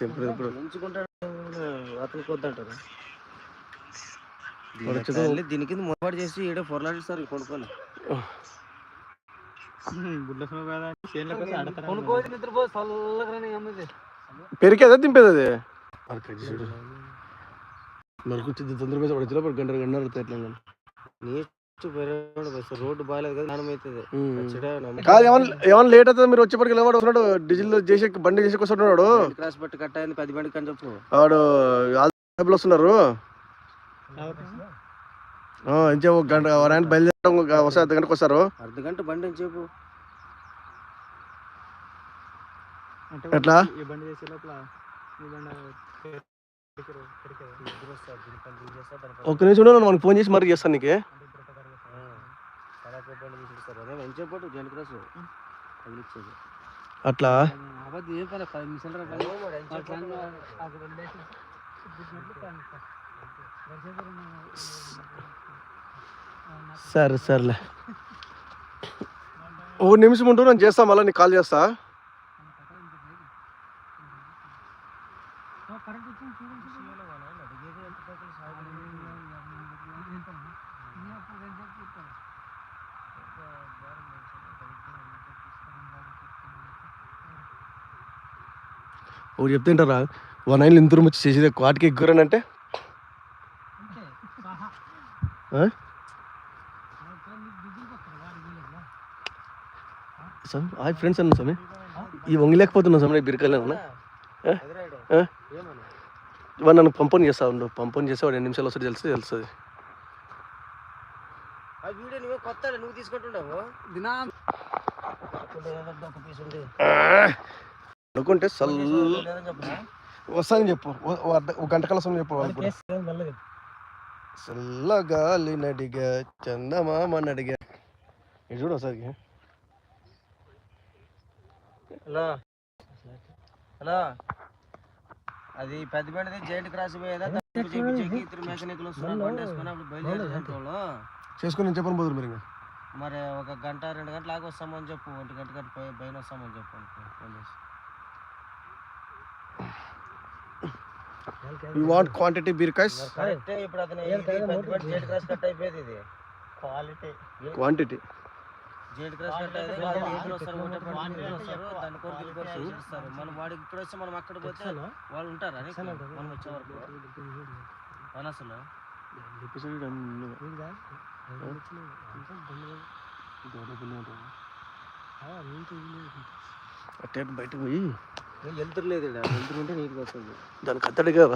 తెంపుడు ఎంచుకుంటాడు అతనికి దీని కింద మొదపాటు చేసి నిద్రపో చల్లగా రాని అమ్మది పెరికేదా దింపేది అది మరొకటి తొందర మీద పడచ్చు గంట గంట అడుగుతాయి ఎట్లా కానీ. రోడ్డు బాగాలేదు కదా అవుతుంది కాదు ఏమన్నా ఏమన్నా లేట్ అవుతుంది మీరు వచ్చేప్పటికి లేవాడు వస్తున్నాడు డీజిల్ చేసి బండి చేసి వస్తున్నాడు క్రాస్ పట్టు కట్ అయింది పది బండికి అని చెప్పు. వాడు ఆదిలో వస్తున్నారు. ఒక గంట ఆయన బయలుదేరడం ఒక వస్తే అర్ధ గంటకు వస్తారు. అర్ధ గంట బండి అని చెప్పు. ఎట్లా? బండి బండి ఒక్క నిమిషం ఉండు, మనకు ఫోన్ చేసి మరి చేస్తాను నీకు ఆ, కడాకు బండి తీసుకొస్తారు అదే మంచిగా పట్టు జెంట్ క్రాస్ తగిలిచ్చేది అట్లా? సరే సర్లే. ఓ నిమిషం ఉంటూ నేను చేస్తా మళ్ళీ నీకు కాల్ చేస్తా. ఒకటి చెప్తుంటారా? వన్ నైన్ ఇంత వచ్చి చేసేది వాటికి ఎగ్గురనంటే? స్వామి హాయ్ ఫ్రెండ్స్ అన్న స్వామి. ఈ వంగలేకపోతున్నా స్వామి? ఏమని వాడు నన్ను పంపని చేస్తా ఉండు. పంపని చేస్తే వాడు ఎన్ని నిమిషాలు వస్తే తెలిసి తెలుస్తుంది. నువ్వే తీసుకుంటుండవు. అనుకుంటే సల్ వస్తానని చెప్పు. ఒక గంట కల సమయం చెప్పు వాళ్ళకి కూడా. చల్లగాలి నడిగా చందమామ నడిగా. ఇది చూడు ఒకసారి హలో. హలో. అది పెద్ద బండిది జైంట్ క్రాస్ పోయేదా ఇద్దరు మెకానిక్లు వస్తున్నారు బండి వేసుకొని అప్పుడు బయలుదేరి వాళ్ళు. చేసుకుని నేను చెప్పను పోదురు మీరు ఇంకా మరి ఒక గంట రెండు గంటలు ఆగి వస్తామని చెప్పు. ఒంటి గంట గంట పోయి పైన వస్తామని చెప్పు. అనుకో ఫోన్ చేసి యూ వాంట్ క్వాంటిటీ బీరకాయస్ మరి కరెక్టే ఇప్పుడు అతను ఇది పెద్ద బండి జైంట్ క్రాస్ కట్ అయిపోయేది ఇది quality quantity giant cross cut అయితే వాళ్ళు ఇద్దరు వస్తారు ఒకటే బండి ఇద్దరు వస్తారు దాని కొరకు దీని కొరకు చూపిస్తారు. మనం వాడికి ఇక్కడ వస్తే మనం అక్కడ పోతే వాళ్ళు ఉంటారు అని మనం వచ్చే వరకు వనసలు అట్టే బయటకు పోయి. వెళ్తురు లేదు వెళ్తురు ఉంటే నీట్గా వస్తుంది దానికి అత్తడిగా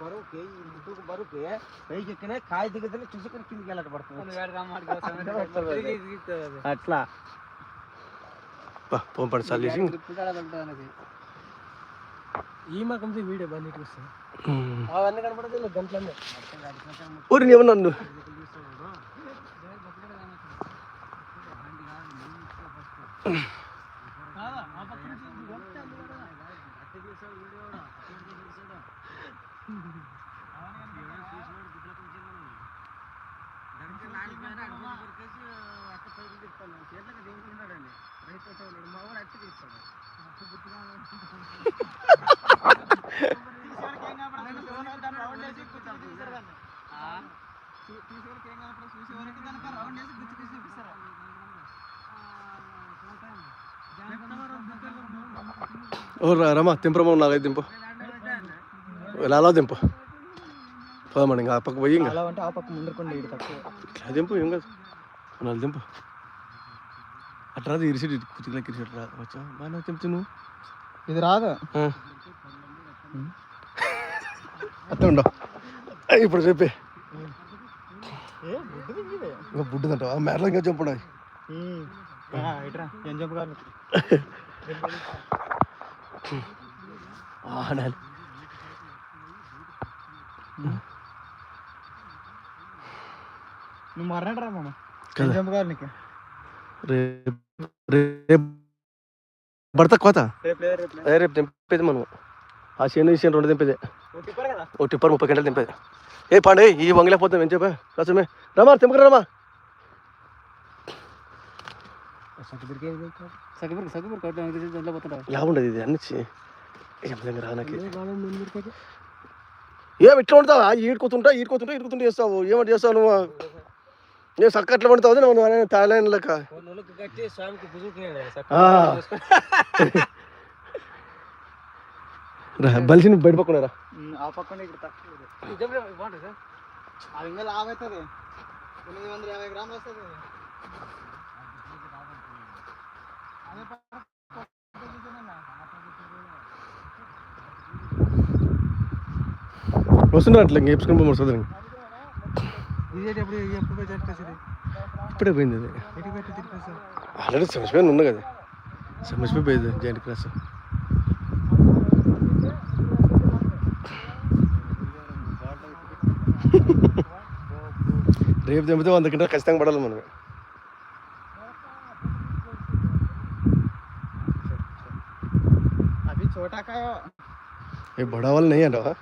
బరువుకి ఈ ముట్టుకు బరువుకి పైకి ఎక్కినా కాయ దిగుతుంది చూసుకొని కిందికి వెళ్ళట పడుతుంది అట్లా పంపండి సార్ చేసి ఈ మకం వీడియో బండి ఇటు వస్తుంది. అవన్నీ కనపడదు గంటలన్నీ ఊరిని ఏమన్నా నన్ను? రమా దింపరమా నాకైతే దింపు అలా దింపు పోదామండి ఇంకా ఆ పక్క పోయి ఇంకా. ఇట్లా దింపు ఏం కాదు. నాలుగు దింపు అట్లా ఇరిసిటి కుతికి ఇరిసిటి రా వచ్చా బాగా దింపు నువ్వు? ఇది రాదు ఆ. అట్లా ఉండవు ఇప్పుడు చెప్పే ఇంకా బుడ్డుదంట మేరలో ఇంకా చంపుడు ఏం చెప్పగలను ఆడాలి నువ్వు మరణరా మామ ఏం కదా చెప్పగలను నీకు రేపు రేపు భర్త కోత? రేపు తెంపేది మనం ఆ చేను ఈ చేను రెండు తెంపేదే. ఓ టిప్పర్ కదా? ఓ టిప్పర్ ముప్పై గంటలు తెంపేది. ఏ పాండే ఈ వంగలేకపోతాం ఏం చెప్పా? కసమే రమా తెంపక రమా సగబురు సగబురు కొట్టు దాంట్లో పోతుంటావు? లాభం ఇది అన్నిచ్చి. దగ్గర రానకి. ఏం ఇట్లా ఉంటావు? ఈడుకోతుంటా ఈడుకోతుంటా ఈడుకోతుంటా చేస్తావు. ఏమంటే చేస్తావు నువ్వు? నేను సక్క అట్లా పడతావు నువ్వు తాళాను లెక్క. రా బలిసి బయట పక్కనరా ఉమ్, ఆ పక్కన పక్క- వస్తున్నారు అట్లా ఇంక పోయి వస్తుంది ఇదేంటి ఎప్పుడు ఎప్పుడు పోయి చచ్చిపోయింది ఇప్పుడే పోయింది అది. ఆల్రెడీ సమస్య ఉన్నా కదా. సమస్య పోయింది జాయింట్ క్లాస్. రేపు తెంపితే వంద కింద ఖచ్చితంగా పడాలి మనం అవి చోటాకాయో ఏ బడా వాళ్ళు నెయ్యి అంటావా?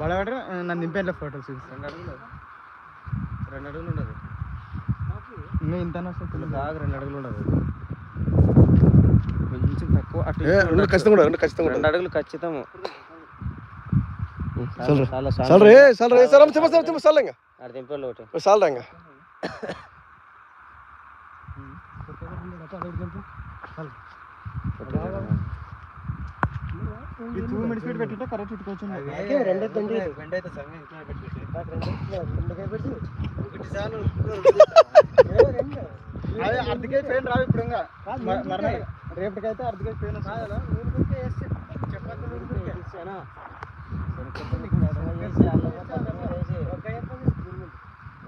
బడబడ నన్ను దింపేళ్ళ ఫోటోస్ రెండు అడుగులు. రెండు అడుగులు ఉండదు. ఇంకా ఇంత వస్తుంది బాగా రెండు అడుగులు ఉండదు. కొంచెం తక్కువ అటు. ఖచ్చితంగా ఖచ్చితంగా రెండు. అడుగులు ఖచ్చితము. చల్రా ఏ సరం చెప్ప చెప్ప ఆడ దింపేళ్ళు ఒకటి. ఇంకా. ఈ టూ మినిట్స్ స్పీడ్ పెట్టింటే కరెక్ట్ చుట్టుకోవచ్చు అదే అర్ధకే పెయిన్ రావు ఇప్పుడు రేపటికైతే అర్ధకే పెయిన్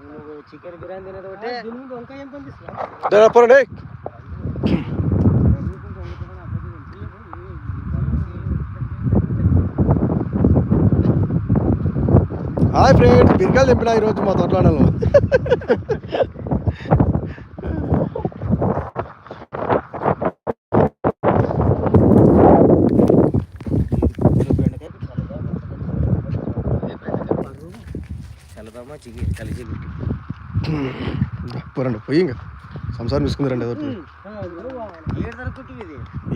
నువ్వు చికెన్ బిర్యానీ తినేది ఒకటి. హాయ్ ఫ్రెండ్స్ బిర్కాలు తెంపినా ఈరోజు మా తోటలో పోరండి పోయి ఇంకా. సంసారం తీసుకుందరండి అదొకటి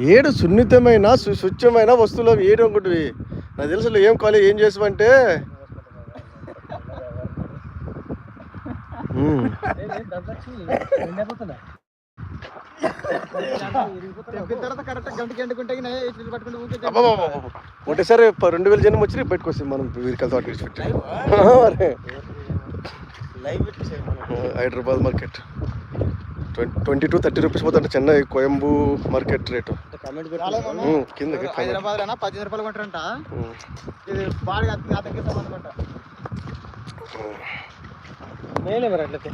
ఏడు సున్నితమైన సు- స్వచ్ఛమైన వస్తువులు అవి ఏడు అనుకుంటువి. నాకు తెలుసు ఏం కావాలి ఏం చేసావంటే ఉమ్. తెంపిన తర్వాత కరెక్ట్ గంటకి ఎండుకుంటే ఇట్లా పట్టుకుంటే ఊరికే అబ్బబ్బబ్బబ్బ. ఒకటేసారి రెండు వేల జనం వచ్చి బయటకు వస్తాయి మనం వీరికల్ తోట విడిచిపెట్టి Hyderabad market. Twenty to thirty rupees పోతుంటే చెన్నై కోయంబు మార్కెట్ రేటు. కిందకి హైదరాబాద్ పద్దెనిమిది రూపాయలు కొంటారంట. ఇది బాగా అతనికి సంబంధం అంట మేలే మరి అట్లయితే.